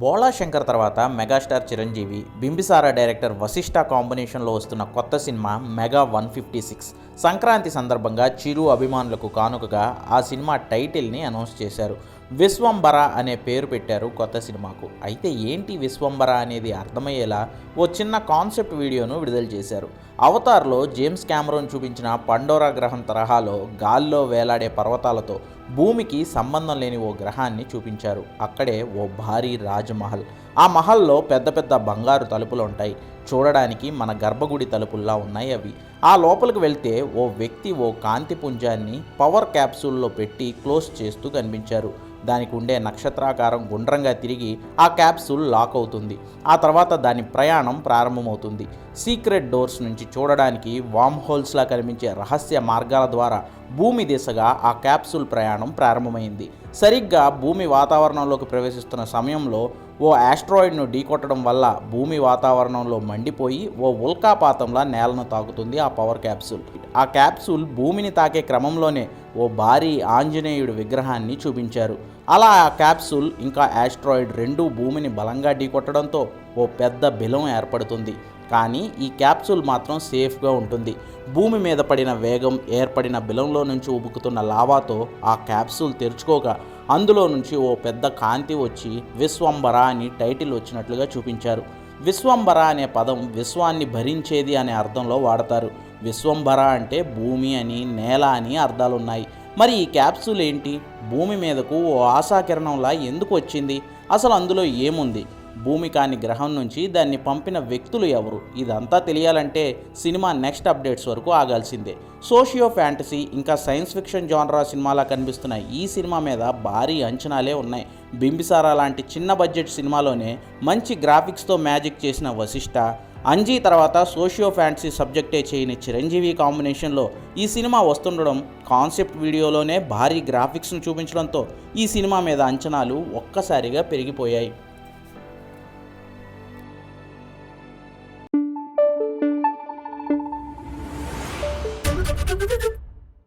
బోళా శంకర్ తర్వాత megastar Chiranjeevi Bimbisara director Vashishtha కాంబినేషన్లో వస్తున్న కొత్త cinema mega one fifty six. Sankranti సందర్భంగా చిరు అభిమానులకు కానుకగా ఆ సినిమా టైటిల్ని అనౌన్స్ చేశారు. విశ్వంబర అనే పేరు పెట్టారు కొత్త సినిమాకు. అయితే ఏంటి విశ్వంబర అనేది అర్థమయ్యేలా ఓ చిన్న కాన్సెప్ట్ వీడియోను విడుదల చేశారు. అవతార్లో జేమ్స్ క్యామరోన్ చూపించిన పండోరా గ్రహం తరహాలో గాల్లో వేలాడే పర్వతాలతో భూమికి సంబంధం లేని ఓ గ్రహాన్ని చూపించారు. అక్కడే ఓ భారీ రాజమహల్. ఆ మహల్లో పెద్ద పెద్ద బంగారు తలుపులు ఉంటాయి. చూడడానికి మన గర్భగుడి తలుపుల్లా ఉన్నాయి అవి. ఆ లోపలికి వెళ్తే ఓ వ్యక్తి ఓ కాంతి పుంజాన్ని పవర్ క్యాప్సూల్లో పెట్టి క్లోజ్ చేస్తూ కనిపించారు. దానికి ఉండే నక్షత్రాకారం గుండ్రంగా తిరిగి ఆ క్యాప్సూల్ లాక్ అవుతుంది. ఆ తర్వాత దాని ప్రయాణం ప్రారంభమవుతుంది. సీక్రెట్ డోర్స్ నుంచి చూడడానికి వామ్ హోల్స్లా కనిపించే రహస్య మార్గాల ద్వారా భూమి దిశగా ఆ క్యాప్సూల్ ప్రయాణం ప్రారంభమైంది. సరిగ్గా భూమి వాతావరణంలోకి ప్రవేశిస్తున్న సమయంలో ఓ యాస్ట్రాయిడ్ను ఢీకొట్టడం వల్ల భూమి వాతావరణంలో మండిపోయి ఓ ఉల్కాపాతంలా నేలను తాకుతుంది ఆ పవర్ క్యాప్సూల్. ఆ క్యాప్సూల్ భూమిని తాకే క్రమంలోనే ఓ భారీ ఆంజనేయుడి విగ్రహాన్ని చూపించారు. అలా ఆ క్యాప్సూల్ ఇంకా ఆస్ట్రాయిడ్ రెండూ భూమిని బలంగా ఢీకొట్టడంతో ఓ పెద్ద బిలం ఏర్పడుతుంది. కానీ ఈ క్యాప్సూల్ మాత్రం సేఫ్గా ఉంటుంది. భూమి మీద పడిన వేగం ఏర్పడిన బిలంలో నుంచి ఉబుకుతున్న లావాతో ఆ క్యాప్సూల్ తెరుచుకోగా అందులో నుంచి ఓ పెద్ద కాంతి వచ్చి విశ్వంబర అని టైటిల్ వచ్చినట్లుగా చూపించారు. విశ్వంబర అనే పదం విశ్వాన్ని భరించేది అనే అర్థంలో వాడతారు. విశ్వంబర అంటే భూమి అని నేల అని అర్థాలున్నాయి. మరి ఈ క్యాప్సూల్ ఏంటి? భూమి మీదకు ఓ ఆశాకిరణంలా ఎందుకు వచ్చింది? అసలు అందులో ఏముంది? భూమి కాని గ్రహం నుంచి దాన్ని పంపిన వ్యక్తులు ఎవరు? ఇదంతా తెలియాలంటే సినిమా నెక్స్ట్ అప్డేట్స్ వరకు ఆగాల్సిందే. సోషియో ఫ్యాంటసీ ఇంకా సైన్స్ ఫిక్షన్ జానరా సినిమాలా కనిపిస్తున్న ఈ సినిమా మీద భారీ అంచనాలే ఉన్నాయి. బింబిసారా లాంటి చిన్న బడ్జెట్ సినిమాలోనే మంచి గ్రాఫిక్స్తో మ్యాజిక్ చేసిన వశిష్ట అంజీ తర్వాత సోషియో ఫ్యాంటసీ సబ్జెక్టే చేయని చిరంజీవి కాంబినేషన్లో ఈ సినిమా వస్తుండడం కాన్సెప్ట్ వీడియోలోనే భారీ గ్రాఫిక్స్ను చూపించడంతో ఈ సినిమా మీద అంచనాలు ఒక్కసారిగా పెరిగిపోయాయి.